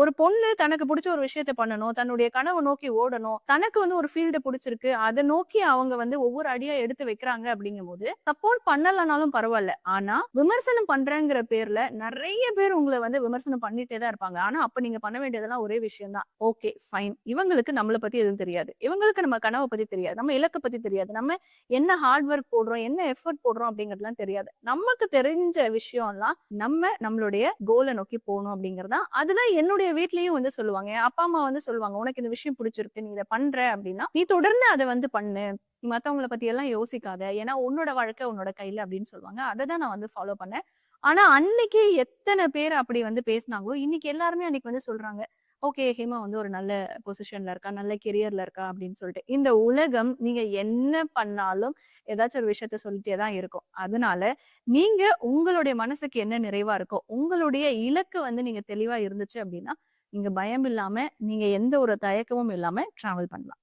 ஒரு பொண்ணு தனக்கு பிடிச்ச ஒரு விஷயத்த பண்ணணும் தன்னுடைய கனவை நோக்கி ஓடணும் தனக்கு வந்து ஒரு ஃபீல்டு பிடிச்சிருக்கு அதை நோக்கி அவங்க வந்து ஒவ்வொரு அடியா எடுத்து வைக்கிறாங்க அப்படிங்கும் போது சப்போர்ட் பண்ணலனாலும் பரவாயில்ல. ஆனா விமர்சனம் பண்றேங்கிற பேர்ல நிறைய பேர் உங்களை வந்து விமர்சனம் பண்ணிட்டே தான் இருப்பாங்க. ஆனா அப்ப நீங்க பண்ண வேண்டியதெல்லாம் ஒரே விஷயம் தான் ஓகே ஃபைன் இவங்களுக்கு நம்மளை பத்தி எதுவும் தெரியாது. இவங்களுக்கு நம்ம கனவை பத்தி தெரியாது. நம்ம இலக்கை பத்தி தெரியாது. நம்ம என்ன ஹார்ட் ஒர்க் போடுறோம் என்ன எஃபர்ட் போடுறோம் அப்படிங்கறதுலாம் தெரியாது. நமக்கு தெரிஞ்ச விஷயம்லாம் நம்ம நம்மளுடைய கோலை நோக்கி போகணும் அப்படிங்கறதா அதுதான் என்னுடைய வீட்லயும் வந்து சொல்லுவாங்க. அப்பா அம்மா வந்து சொல்லுவாங்க உனக்கு இந்த விஷயம் பிடிச்சிருக்கு நீ இதை பண்ற அப்படின்னா நீ தொடர்ந்து அதை வந்து பண்ணு. நீ மத்தவங்கள பத்தி எல்லாம் யோசிக்காத. ஏன்னா உன்னோட வாழ்க்கை உன்னோட கையில அப்படின்னு சொல்லுவாங்க. அதை தான் நான் வந்து ஃபாலோ பண்ணேன். ஆனா அன்னைக்கு எத்தனை பேர் அப்படி வந்து பேசினாங்களோ இன்னைக்கு எல்லாருமே அன்னைக்கு வந்து சொல்றாங்க. ஓகே ஹேமா வந்து ஒரு நல்ல பொசிஷன்ல இருக்கா? நல்ல கெரியர்ல இருக்கா? அப்படின்னு சொல்லிட்டு. இந்த உலகம் நீங்க என்ன பண்ணாலும் ஏதாச்சும் ஒரு விஷயத்த சொல்லிட்டே தான் இருக்கும். அதனால நீங்க உங்களுடைய மனசுக்கு என்ன நிறைவா இருக்கோ உங்களுடைய இலக்கு வந்து நீங்க தெளிவா இருந்துச்சு அப்படின்னா நீங்க பயம் இல்லாம நீங்க எந்த ஒரு தயக்கமும் இல்லாம டிராவல் பண்ணலாம்.